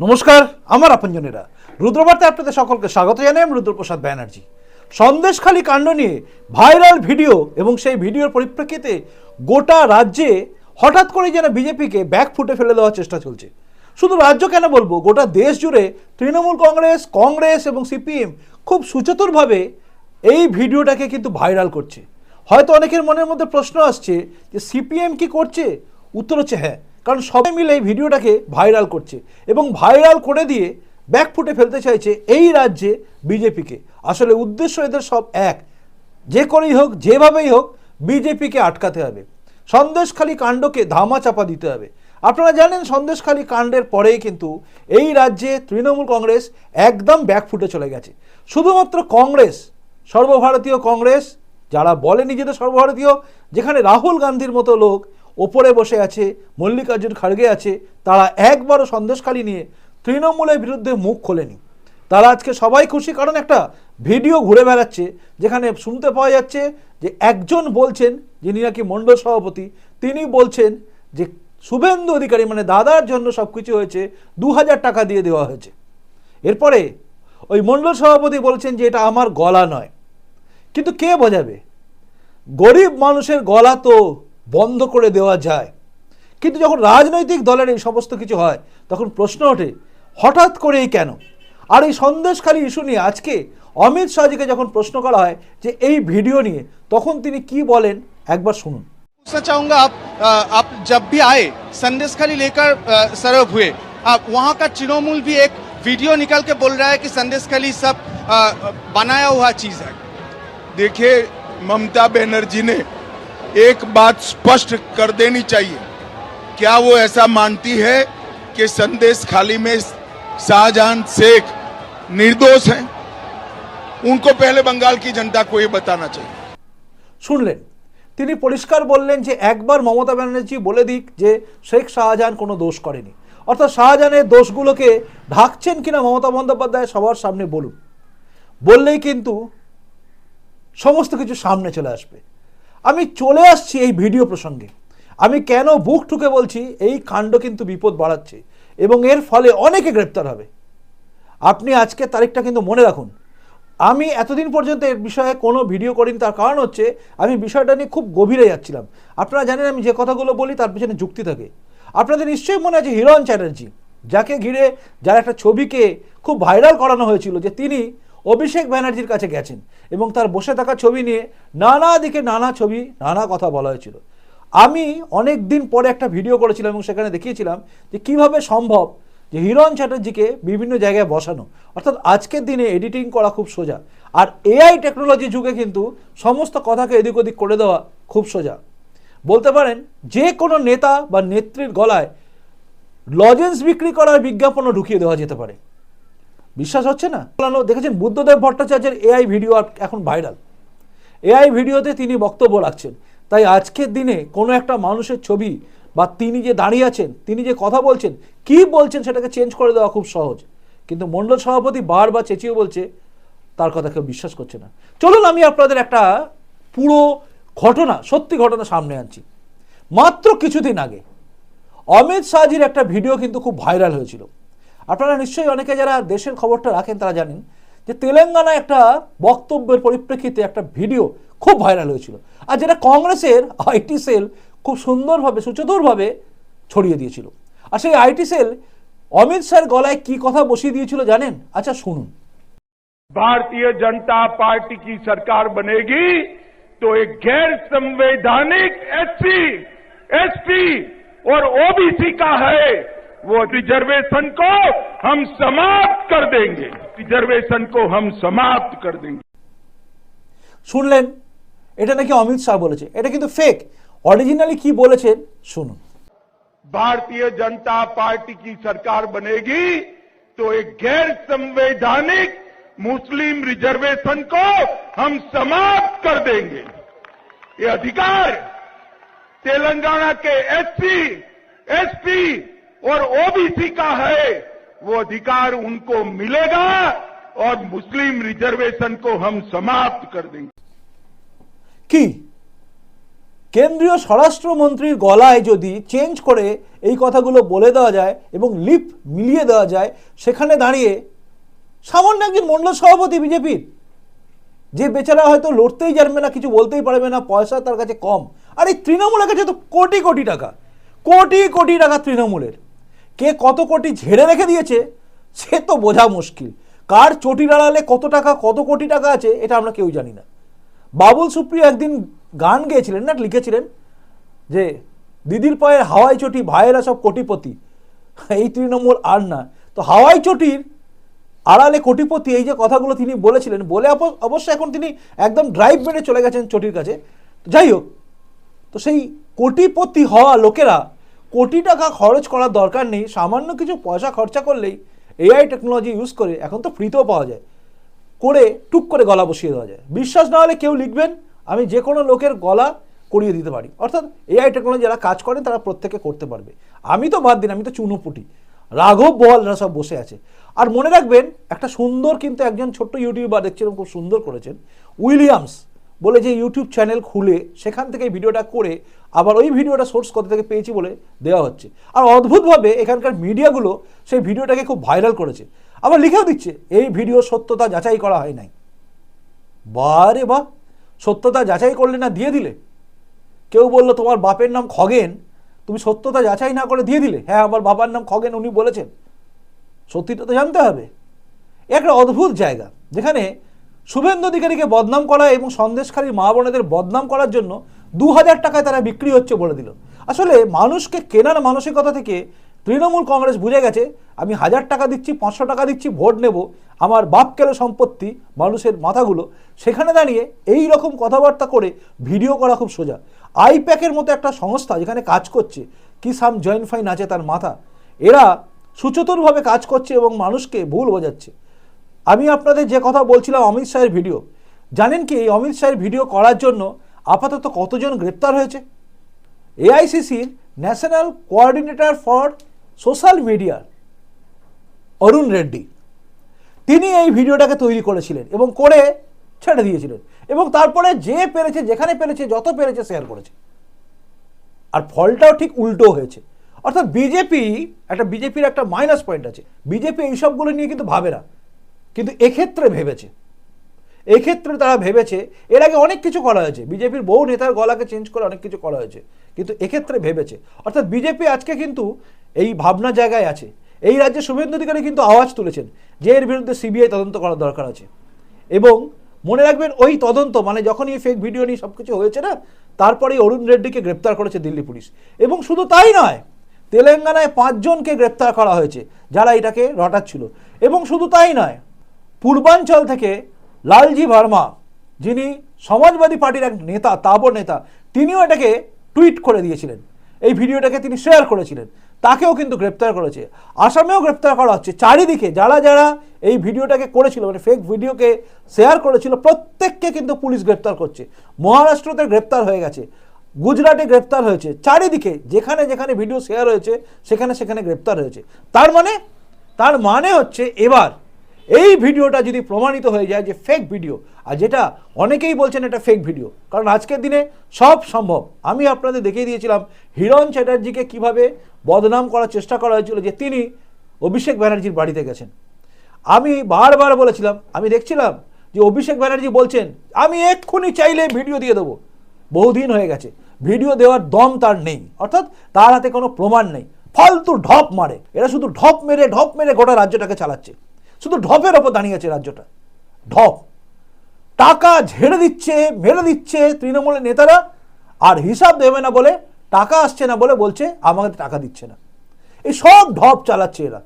নমস্কার, আমার আপনজনেরা। রুদ্রবার্তে আপনাদের সকলকে স্বাগত জানাই আমি রুদ্রপ্রসাদ ব্যানার্জি। সন্দেশখালী কাণ্ড নিয়ে ভাইরাল ভিডিও এবং সেই ভিডিওর পরিপ্রেক্ষিতে গোটা রাজ্যে হঠাৎ করে যেন বিজেপিকে ব্যাক ফুটে ফেলে দেওয়ার চেষ্টা চলছে। শুধু রাজ্য কেন বলব, গোটা দেশ জুড়ে তৃণমূল কংগ্রেস কংগ্রেস এবং সিপিএম খুব সুচতুরভাবে এই ভিডিওটাকে কিন্তু ভাইরাল করছে। হয়তো অনেকের মনের মধ্যে প্রশ্ন আসছে যে, সিপিএম কি করছে? উত্তর হচ্ছে হ্যাঁ। কারণ সবাই মিলে এই ভিডিওটাকে ভাইরাল করছে এবং ভাইরাল করে দিয়ে ব্যাক ফুটে ফেলতে চাইছে এই রাজ্যে বিজেপিকে। আসলে উদ্দেশ্য এদের সব এক। যে করেই হোক, যেভাবেই হোক, বিজেপিকে আটকাতে হবে। সন্দেশখালী কাণ্ডকে ধামা চাপা দিতে হবে। আপনারা জানেন, সন্দেশখালী কাণ্ডের পরেই কিন্তু এই রাজ্যে তৃণমূল কংগ্রেস একদম ব্যাক ফুটে চলে গেছে। শুধুমাত্র কংগ্রেস, সর্বভারতীয় কংগ্রেস, যারা বলে নিজেদের সর্বভারতীয়, যেখানে রাহুল গান্ধীর মতো লোক ওপরে বসে আছে, মল্লিকার্জুন খাড়গে আছে, তারা একবারও সন্দেশখালী নিয়ে তৃণমূলের বিরুদ্ধে মুখ খোলেনি। তারা আজকে সবাই খুশি, কারণ একটা ভিডিও ঘুরে বেড়াচ্ছে, যেখানে শুনতে পাওয়া যাচ্ছে যে একজন বলছেন, যিনি নাকি মণ্ডল সভাপতি, তিনি বলছেন যে শুভেন্দু অধিকারী মানে দাদার জন্য সব কিছু হয়েছে দু হাজার টাকা দিয়ে দেওয়া হয়েছে। এরপরে ওই মণ্ডল সভাপতি বলছেন যে এটা আমার গলা নয়। কিন্তু কে বোঝাবে? গরিব মানুষের গলা তো বন্ধ করে দেওয়া যায় কিন্তু যখন রাজনৈতিক দলের এই সমস্ত কিছু হয় তখন প্রশ্ন ওঠে হঠাৎ করেই কেন আর এই সন্দেশখালী ইস্যু নিয়ে আজকে অমিত শাহজিকে যখন প্রশ্ন করা হয় যে এই ভিডিও নিয়ে তখন তিনি কি বলেন একবার শুনুন पूछना चाहूंगा आप अ, आप जब भी आए संदेश खाली लेकर अ, सरव हुए आप वहां का तृणमूल भी एक वीडियो निकाल के बोल रहा है कि संदेश खाली सब अ, बनाया हुआ चीज है देखिए ममता बनर्जी ने एक बात स्पष्ट कर देनी चाहिए क्या वो ऐसा मानती है कि संदेश खाली में शाहजहां शेख निर्दोष हैं उनको पहले बंगाल की जनता को ये बताना चाहिए শুনলেন তিনি পরিষ্কার বললেন যে একবার মমতা ব্যানার্জি বলে দিক যে শেখ শাহজাহান কোনো দোষ করেনি অর্থাৎ শাহজাহানের দোষগুলোকে ঢাকছেন কিনা মমতা বন্দ্যোপাধ্যায় সবার সামনে বলুন বললেই কিন্তু সমস্ত কিছু সামনে চলে আসবে আমি চলে আসছি এই ভিডিও প্রসঙ্গে। আমি কেন বুক ঠুকে বলছি, এই কাণ্ড কিন্তু বিপদ বাড়াচ্ছে এবং এর ফলে অনেকে গ্রেপ্তার হবে। আপনি আজকের তারিখটা কিন্তু মনে রাখুন। আমি এতদিন পর্যন্ত এর বিষয়ে কোনো ভিডিও করিনি, তার কারণ হচ্ছে আমি বিষয়টা নিয়ে খুব গভীরে যাচ্ছিলাম। আপনারা জানেন আমি যে কথাগুলো বলি, তার পিছনে যুক্তি থাকে। আপনাদের নিশ্চয়ই মনে আছে হিরণ চ্যাটার্জি, যাকে ঘিরে যার একটা ছবিকে খুব ভাইরাল করানো হয়েছিল, যে তিনি অভিষেক ব্যানার্জির কাছে গেছেন এবং তার বসে থাকা ছবি নিয়ে নানা দিকে নানা ছবি, নানা কথা বলা হয়েছিল। আমি অনেক দিন পরে একটা ভিডিও করেছিলাম এবং সেখানে দেখিয়েছিলাম যে কীভাবে সম্ভব যে হিরণ চ্যাটার্জিকে বিভিন্ন জায়গায় বসানো। অর্থাৎ আজকের দিনে এডিটিং করা খুব সোজা। আর এআই টেকনোলজি যুগে কিন্তু সমস্ত কথাকে এদিক ওদিক করে দেওয়া খুব সোজা। বলতে পারেন, যে কোনো নেতা বা নেত্রীর গলায় লজেন্স বিক্রি করার বিজ্ঞাপনও ঢুকিয়ে দেওয়া যেতে পারে। বিশ্বাস হচ্ছে না? দেখেছেন, বুদ্ধদেব ভট্টাচার্যের এআই ভিডিও এখন ভাইরাল এআই ভিডিওতে তিনি বক্তব্য রাখছেন। তাই আজকের দিনে কোনো একটা মানুষের ছবি বা তিনি যে দাঁড়িয়ে আছেন, তিনি যে কথা বলছেন, কি বলছেন সেটাকে চেঞ্জ করে দেওয়া খুব সহজ। কিন্তু মণ্ডল সভাপতি বারবার চেঁচিয়ে বলছে, তার কথা কেউ বিশ্বাস করছে না। চলুন, আমি আপনাদের একটা পুরো ঘটনা, সত্যি ঘটনা সামনে আনছি। মাত্র কিছুদিন আগে অমিত শাহজির একটা ভিডিও কিন্তু খুব ভাইরাল হয়েছিল। আপনারা নিশ্চয়ই অনেকে যারা দেশের খবরটা রাখেন তারা জানেন যে তেলেঙ্গানায় একটা বক্তব্যের পরিপ্রেক্ষিতে একটা ভিডিও খুব ভাইরাল হয়েছিল আর যেটা কংগ্রেসের আইটি সেল খুব সুন্দরভাবে সুচতুরভাবে ছড়িয়ে দিয়েছিল আর সেই আইটি সেল অমিত শাহের গলায় কি কথা বসিয়ে দিয়েছিল জানেন আচ্ছা শুনুন भारतीय जनता पार्टी की सरकार बनेगी तो एक गैर संवैधानिक एससी, एसटी और ओबीसी का है वो रिजर्वेशन को हम समाप्त कर देंगे रिजर्वेशन को हम समाप्त कर देंगे শুনলেন এটা নাকি অমিত শাহ বলেছে এটা কিন্তু ফেক অরিজিনালি কি বলেছেন শুনুন भारतीय जनता पार्टी की सरकार बनेगी तो एक गैर संवैधानिक मुस्लिम रिजर्वेशन को हम समाप्त कर देंगे ये अधिकार तेलंगाना के एससी, एसटी और ओबीसी का है वो अधिकार उनको मिलेगा और मुस्लिम रिजर्वेशन को हम समाप्त कर देंगे কি কেন্দ্রীয় স্বরাষ্ট্রমন্ত্রীর গলায় যদি চেঞ্জ করে এই কথাগুলো বলে দেওয়া যায় এবং লিপ মিলিয়ে দেওয়া যায় সেখানে দাঁড়িয়ে সামান্য একজন মণ্ডল সভাপতি বিজেপির যে বেচারা হয়তো লড়তেই জানবে না কিছু বলতেই পারবে না পয়সা তার কাছে কম আর এই তৃণমূলের কাছে তো কোটি কোটি টাকা কোটি কোটি টাকা তৃণমূলের কে কত কোটি ঝেড়ে রেখে দিয়েছে, সে তো বোঝা মুশকিল। কার চটির আড়ালে কত টাকা, কত কোটি টাকা আছে, এটা আমরা কেউ জানি না। বাবুল সুপ্রিয় একদিন গান গেয়েছিলেন না, লিখেছিলেন যে, দিদির পায়ের হাওয়াই চটি, ভাইয়েরা সব কোটিপতি। এই তৃণমূল আর না। তো হাওয়াই চটির আড়ালে কোটিপতি, এই যে কথাগুলো তিনি বলেছিলেন, বলে অব- অবশ্য এখন তিনি একদম ড্রাইভ মেরে চলে গেছেন চটির কাছে। যাই হোক, তো সেই কোটিপতি হওয়া লোকেরা কোটি টাকা খরচ করার দরকার নেই, সামান্য কিছু পয়সা খরচা করলেই এআই টেকনোলজি ইউজ করে এখন তো ফ্রিতেও পাওয়া যায়। করে টুক করে গলা বসিয়ে দেওয়া যায়। বিশ্বাস না হলে কেউ লিখবেন, আমি যে কোনো লোকের গলা করিয়ে দিতে পারি। অর্থাৎ এআই টেকনোলজি যারা কাজ করেন, তারা প্রত্যেকে করতে পারবে। আমি তো বাদ দিন, আমি তো চুনোপুটি। রাঘব বলরা সব বসে আছে। আর মনে রাখবেন, একটা সুন্দর কিন্তু একজন ছোট্ট ইউটিউবার দেখছিলাম খুব সুন্দর করেছেন, উইলিয়ামস। বলে যে ইউটিউব চ্যানেল খুলে সেখান থেকে ভিডিওটা করে আবার ওই ভিডিওটা সোর্স কোথা থেকে পেয়েছি বলে দেওয়া হচ্ছে। আর অদ্ভুতভাবে এখানকার মিডিয়াগুলো সেই ভিডিওটাকে খুব ভাইরাল করেছে। আবার লিখেও দিচ্ছে, এই ভিডিও সত্যতা যাচাই করা হয় নাই। বারে বাহ! সত্যতা যাচাই করলে না দিয়ে দিলে? কেউ বলল, তোমার বাপের নাম খগেন। তুমি সত্যতা যাচাই না করে দিয়ে দিলে? হ্যাঁ আমার বাবার নাম খগেন, উনি বলেছেন। সত্যিটা তো জানতে হবে। একটা অদ্ভুত জায়গা, যেখানে শুভেন্দু অধিকারীকে বদনাম করা এবং সন্দেশকারী মা বোনেদের বদনাম করার জন্য দু হাজার টাকায় তারা বিক্রি হচ্ছে বলে দিল। আসলে মানুষকে কেনার মানসিকতা থেকে তৃণমূল কংগ্রেস বুঝে গেছে, আমি হাজার টাকা দিচ্ছি, পাঁচশো টাকা দিচ্ছি, ভোট নেব, আমার বাপ কেলো সম্পত্তি, মানুষের মাথাগুলো, সেখানে দাঁড়িয়ে এই রকম কথাবার্তা করে ভিডিও করা খুব সোজা। আইপ্যাকের মতো একটা সংস্থা যেখানে কাজ করছে, কি সাম জয়েন্ট ফাইন আছে তার মাথা, এরা সুচতুরভাবে কাজ করছে এবং মানুষকে ভুল বোঝাচ্ছে। আমি আপনাদের যে কথা বলছিলাম অমিত শাহের ভিডিও, জানেন কি এই অমিত শাহের ভিডিও করার জন্য আপাতত কতজন গ্রেপ্তার হয়েছে? এআইসিসির national coordinator for social media Arun Reddy. তিনি এই ভিডিওটাকে তৈরি করেছিলেন এবং করে ছেড়ে দিয়েছিলেন এবং তারপরে যে পেরেছে, যেখানে পেরেছে, যত পেরেছে শেয়ার করেছে। আর ফলটাও ঠিক উল্টো হয়েছে। অর্থাৎ বিজেপি, একটা বিজেপির একটা মাইনাস পয়েন্ট আছে। বিজেপি এইসবগুলো নিয়ে কিন্তু ভাবে না। কিন্তু এক্ষেত্রে ভেবেছে। এক্ষেত্রে তারা ভেবেছে, এর আগে অনেক কিছু করা হয়েছে। বিজেপির বহু নেতার গলাকে চেঞ্জ করে অনেক কিছু করা হয়েছে। কিন্তু এক্ষেত্রে ভেবেছে। অর্থাৎ বিজেপি আজকে কিন্তু এই ভাবনা জায়গায় আছে। এই রাজ্যে শুভেন্দু অধিকারী কিন্তু আওয়াজ তুলেছেন যে এর বিরুদ্ধে সিবিআই তদন্ত করার দরকার আছে। এবং মনে রাখবেন ওই তদন্ত মানে যখন এই ফেক ভিডিও নিয়ে সব কিছু হয়েছে না তারপরে অরুণ রেড্ডিকে গ্রেপ্তার করেছে দিল্লি পুলিশ। এবং শুধু তাই নয়, তেলেঙ্গানায় পাঁচজনকে গ্রেপ্তার করা হয়েছে, যারা এটাকে রটাচ্ছিল। এবং শুধু তাই নয় পূর্বাঞ্চল থেকে লালজি ভার্মা, যিনি সমাজবাদী পার্টির এক নেতা, তাবর নেতা, তিনিও এটাকে টুইট করে দিয়েছিলেন। এই ভিডিওটাকে তিনি শেয়ার করেছিলেন। তাকেও কিন্তু গ্রেপ্তার করেছে। আসামেও গ্রেপ্তার করা হচ্ছে। চারিদিকে যারা যারা এই ভিডিওটাকে করেছিল মানে ফেক ভিডিওকে শেয়ার করেছিল, প্রত্যেককে কিন্তু পুলিশ গ্রেপ্তার করছে। মহারাষ্ট্রতে গ্রেপ্তার হয়ে গেছে। গুজরাটে গ্রেপ্তার হয়েছে। চারিদিকে যেখানে যেখানে ভিডিও শেয়ার হয়েছে, সেখানে সেখানে গ্রেপ্তার হয়েছে। তার মানে তার মানে হচ্ছে এবার এই ভিডিওটা যদি প্রমাণিত হয়ে যায় যে ফেক ভিডিও আর যেটা অনেকেই বলছেন এটা ফেক ভিডিও কারণ আজকের দিনে সব সম্ভব। আমি আপনাদের দেখিয়ে দিয়েছিলাম হিরণ চ্যাটার্জিকে কীভাবে বদনাম করার চেষ্টা করা হয়েছিল যে তিনি অভিষেক ব্যানার্জির বাড়িতে গেছেন। আমি বারবার বলেছিলাম, আমি দেখছিলাম যে অভিষেক ব্যানার্জি বলছেন, আমি এক্ষুনি চাইলে ভিডিও দিয়ে দেবো। বহুদিন হয়ে গেছে ভিডিও দেওয়ার দম তার নেই, অর্থাৎ তার হাতে কোনো প্রমাণ নেই। ফালতু ঢপ মারে, এরা শুধু ঢপ মেরে ঢপ মেরে গোটা রাজ্যটাকে চালাচ্ছে। শুধু ঢপের ওপর দাঁড়িয়ে আছে রাজ্যটা। ঢপ। টাকা ঝেড়ে দিচ্ছে, মেরে দিচ্ছে তৃণমূলের নেতারা, আর হিসাব দেবে না বলে, টাকা আসছে না বলে বলছে আমাকে টাকা দিচ্ছে না। এই সব ঢপ চালাচ্ছে এরা।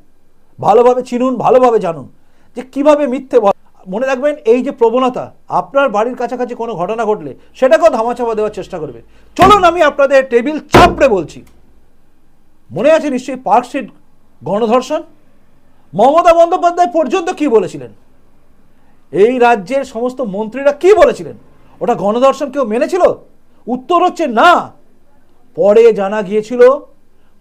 ভালোভাবে চিনুন, ভালোভাবে জানুন যে কীভাবে মিথ্যে মনে রাখবেন, এই যে প্রবণতা, আপনার বাড়ির কাছাকাছি কোনো ঘটনা ঘটলে সেটাকেও ধামাচাপা দেওয়ার চেষ্টা করবে। চলুন আমি আপনাদের টেবিল চাপড়ে বলছি। মনে আছে নিশ্চয়ই পার্ক স্ট্রিট গণধর্ষণ? মমতা বন্দ্যোপাধ্যায় পর্যন্ত কি বলেছিলেন? এই রাজ্যের সমস্ত মন্ত্রীরা কি বলেছিলেন? ওটা গণধর্ষণ কেউ মেনেছিল? উত্তর হচ্ছে না। পরে জানা গিয়েছিল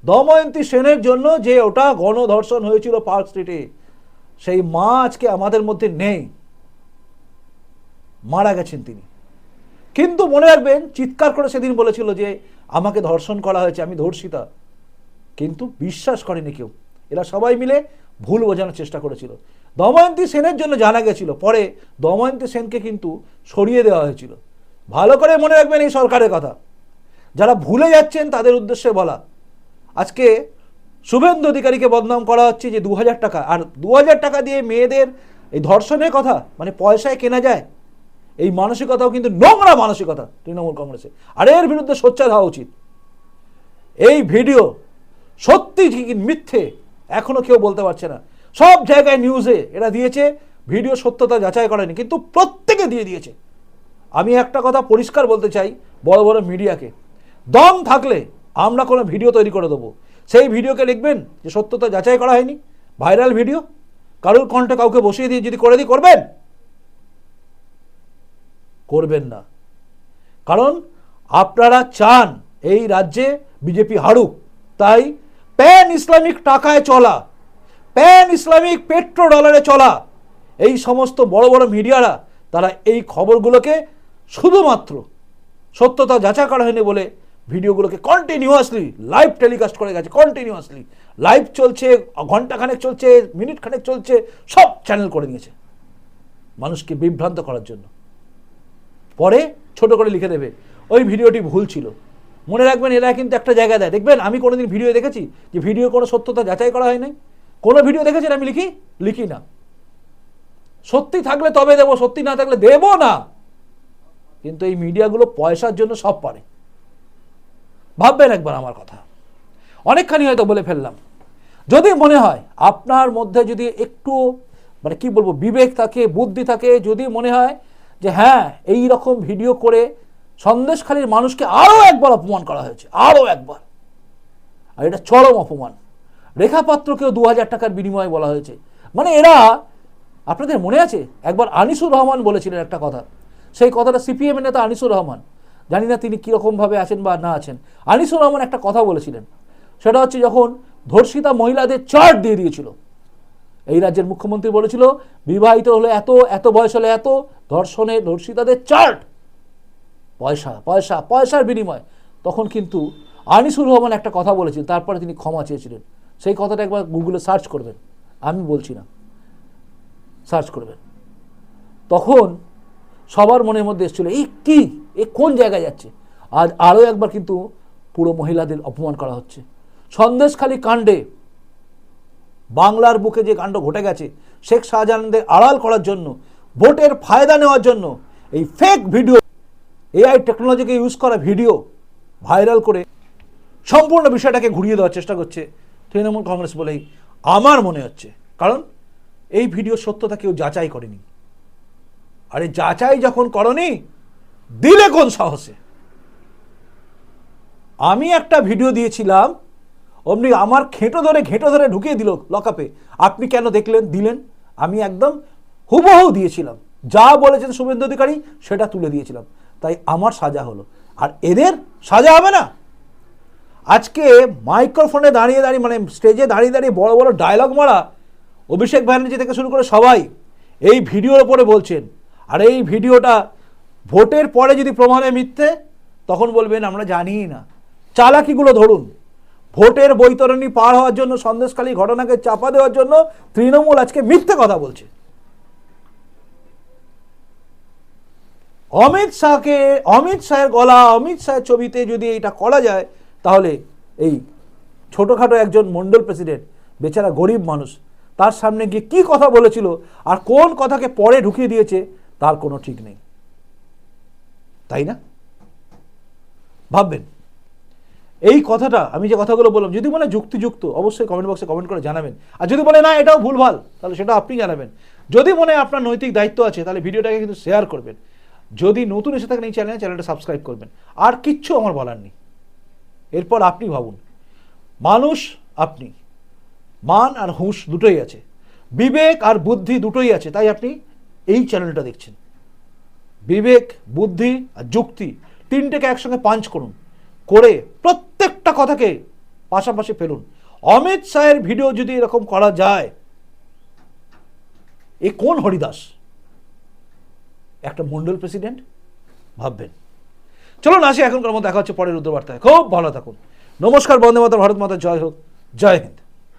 দময়ন্তী সেনের জন্য যে ওটা গণধর্ষণ হয়েছিল পার্ক স্ট্রিটে, সেই মা আজকে আমাদের মধ্যে নেই। মারা গেছেন তিনি। কিন্তু মনে রাখবেন, চিৎকার করে সেদিন বলেছিল যে, আমাকে ধর্ষণ করা হয়েছে, আমি ধর্ষিতা। কিন্তু বিশ্বাস করেনি কেউ। এরা সবাই মিলে ভুল বোঝানোর চেষ্টা করেছিল। দময়ন্তী সেনের জন্য জানা গেছিল, পরে দময়ন্তী সেনকে কিন্তু সরিয়ে দেওয়া হয়েছিল। ভালো করে মনে রাখবেন এই সরকারের কথা। যারা ভুলে যাচ্ছেন তাদের উদ্দেশ্যে বলা, আজকে শুভেন্দু অধিকারীকে বদনাম করা হচ্ছে যে দু হাজার টাকা, আর দু হাজার টাকা দিয়ে মেয়েদের এই ধর্ষণের কথা মানে পয়সায় কেনা যায়, এই মানসিকতাও কিন্তু নোংরা মানসিকতা তৃণমূল কংগ্রেসে। আর এর বিরুদ্ধে সোচ্চার হওয়া উচিত। এই ভিডিও সত্যি মিথ্যে? এখনও কেউ বলতে পারছে না। সব জায়গায় নিউজে এরা দিয়েছে ভিডিও সত্যতা যাচাই করেনি, কিন্তু প্রত্যেকে দিয়ে দিয়েছে। আমি একটা কথা পরিষ্কার বলতে চাই বড় বড় মিডিয়াকে। দম থাকলে আমরা কোনো ভিডিও তৈরি করে দেবো। সেই ভিডিওকে লিখবেন যে সত্যতা যাচাই করা হয়নি ভাইরাল ভিডিও কারোর কণ্ঠে কাউকে বসিয়ে দিয়ে যদি করে দিই, করবেন? করবেন না। কারণ আপনারা চান এই রাজ্যে বিজেপি হারুক, তাই প্যান ইসলামিক টাকায় চলা, প্যান ইসলামিক পেট্রো ডলারে চলা, এই সমস্ত বড় বড় মিডিয়ারা, তারা এই খবরগুলোকে শুধুমাত্র সত্যতা যাচাই করা হয়নি বলে ভিডিওগুলোকে কন্টিনিউয়াসলি লাইভ টেলিকাস্ট করে গেছে কন্টিনিউয়াসলি লাইভ চলছে, ঘন্টাখানেক চলছে মিনিট খানেক চলছে, সব চ্যানেল করে নিয়েছে মানুষকে বিভ্রান্ত করার জন্য। পরে ছোট করে লিখে দেবে, ওই ভিডিওটি ভুল ছিল। মনে রাখবেন, এরা কিন্তু একটা জায়গা দেয়। দেখবেন, আমি কোনোদিন ভিডিও দেখেছি যে ভিডিও কোনো সত্যতা যাচাই করা হয় নাই? কোনো ভিডিও দেখেছেন আমি লিখি? লিখি না। সত্যি থাকলে তবে দেবো, সত্যি না থাকলে দেবো না। কিন্তু এই মিডিয়াগুলো পয়সার জন্য সব পারে। ভাববেন একবার আমার কথা। অনেকখানি হয়তো বলে ফেললাম। যদি মনে হয়, আপনার মধ্যে যদি একটু মানে কি বলব, বিবেক থাকে, বুদ্ধি থাকে, যদি মনে হয় যে হ্যাঁ এই রকম ভিডিও করে সন্দেশখালীর মানুষকে আরও একবার অপমান করা হয়েছে আরও একবার। আর এটা চরম অপমান। রেখা পাত্রকেও দু হাজার টাকার বিনিময়ে বলা হয়েছে। মানে এরা, আপনাদের মনে আছে? একবার আনিসুর রহমান বলেছিলেন একটা কথা। সেই কথাটা সিপিএম নেতা আনিসুর রহমান। জানি না তিনি কীরকমভাবে আছেন বা না আছেন। আনিসুর রহমান একটা কথা বলেছিলেন। সেটা হচ্ছে যখন ধর্ষিতা মহিলাদের চার্ট দিয়ে দিয়েছিল। এই রাজ্যের মুখ্যমন্ত্রী বলেছিল, বিবাহিত হলে এত এত বয়স হলে এত, ধর্ষণে ধর্ষিতাদের চার্ট। পয়সা পয়সা, পয়সার বিনিময়। তখন কিন্তু আনিসুর রহমান একটা কথা বলেছিলেন তারপরে তিনি ক্ষমা চেয়েছিলেন। সেই কথাটা একবার গুগলে সার্চ করবেন। আমি বলছি না। সার্চ করবেন। তখন সবার মনের মধ্যে এসেছিল এই কি? এ কোন জায়গায় যাচ্ছে? আজ আরও একবার কিন্তু পুরো মহিলাদের অপমান করা হচ্ছে। সন্দেশখালী কাণ্ডে বাংলার বুকে যে কাণ্ড ঘটে গেছে, শেখ শাহজাহানদের আড়াল করার জন্য, ভোটের ফায়দা নেওয়ার জন্য, এই ফেক ভিডিও এআই টেকনোলজিকে ইউজ করা ভিডিও ভাইরাল করে সম্পূর্ণ বিষয়টাকে ঘুরিয়ে দেওয়ার চেষ্টা করছে তৃণমূল কংগ্রেস বলেই আমার মনে হচ্ছে। কারণ এই ভিডিও সত্যতা কেউ যাচাই করেনি। আরে যাচাই যখন করনি, দিলে কোন সাহসে? আমি একটা ভিডিও দিয়েছিলাম, অমনি আমার খেঁটো ধরে ঘেঁটো ধরে ঢুকিয়ে দিল লকআপে। আপনি কেন দেখলেন, দিলেন? আমি একদম হুবহু দিয়েছিলাম। যা বলেছেন শুভেন্দু অধিকারী, সেটা তুলে দিয়েছিলাম। তাই আমার সাজা হলো। আর এদের সাজা হবে না। আজকে মাইক্রোফোনে দাঁড়িয়ে দাঁড়িয়ে মানে স্টেজে দাঁড়িয়ে দাঁড়িয়ে বড় বড় ডায়লগ মারা অভিষেক ব্যানার্জি থেকে শুরু করে সবাই এই ভিডিওর ওপরে বলছেন, আর এই ভিডিওটা ভোটের পরে যদি প্রমাণে মিথ্যে, তখন বলবেন আমরা জানি না। চালাকিগুলো ধরুন। ভোটের বৈতরণী পার হওয়ার জন্য, সন্দেশখালী ঘটনাকে চাপা দেওয়ার জন্য তৃণমূল আজকে মিথ্যে কথা বলছে। অমিত শাহকে, অমিত শাহের গলা, অমিত শাহের ছবিতে যদি এটা করা যায়, তাহলে এই ছোটোখাটো একজন মণ্ডল প্রেসিডেন্ট, বেচারা গরিব মানুষ, তার সামনে গিয়ে কি কথা বলেছিল আর কোন কথাকে পরে ঢুকিয়ে দিয়েছে, তার কোনো ঠিক নেই। তাই না? ভাববেন। এই কথাটা আমি যে কথাগুলো বললাম, যদি মনে যুক্তিযুক্ত, অবশ্যই কমেন্ট বক্সে কমেন্ট করে জানাবেন। আর যদি বলে না, এটাও ভুলভাল, তাহলে সেটা আপনি জানাবেন। যদি মনে আপনার নৈতিক দায়িত্ব আছে, তাহলে ভিডিওটাকে কিন্তু শেয়ার করবেন। যদি নতুন এসে থাকেন এই চ্যানেলে চ্যানেলটা সাবস্ক্রাইব করবেন। আর কিচ্ছু আমার বলার নেই। এরপর আপনি ভাবুন, মানুষ আপনি, মান আর হুঁশ দুটোই আছে, বিবেক আর বুদ্ধি দুটোই আছে, তাই আপনি এই চ্যানেলটা দেখছেন। বিবেক, বুদ্ধি আর যুক্তি তিনটেকে একসঙ্গে পাঞ্চ করুন, করে প্রত্যেকটা কথাকে পাশাপাশি ফেলুন। অমিত শাহের ভিডিও যদি এরকম করা যায়, এ কোন হরিদাস? একটা মন্ডল প্রেসিডেন্ট ভাববেন। চলুন আসি এখনকার মতো দেখা হচ্ছে পরের রুদ্রবার্তায় খুব ভালো থাকুন। নমস্কার, বন্দে মাতা ভারত মাতা, জয় হোক, জয় হিন্দ।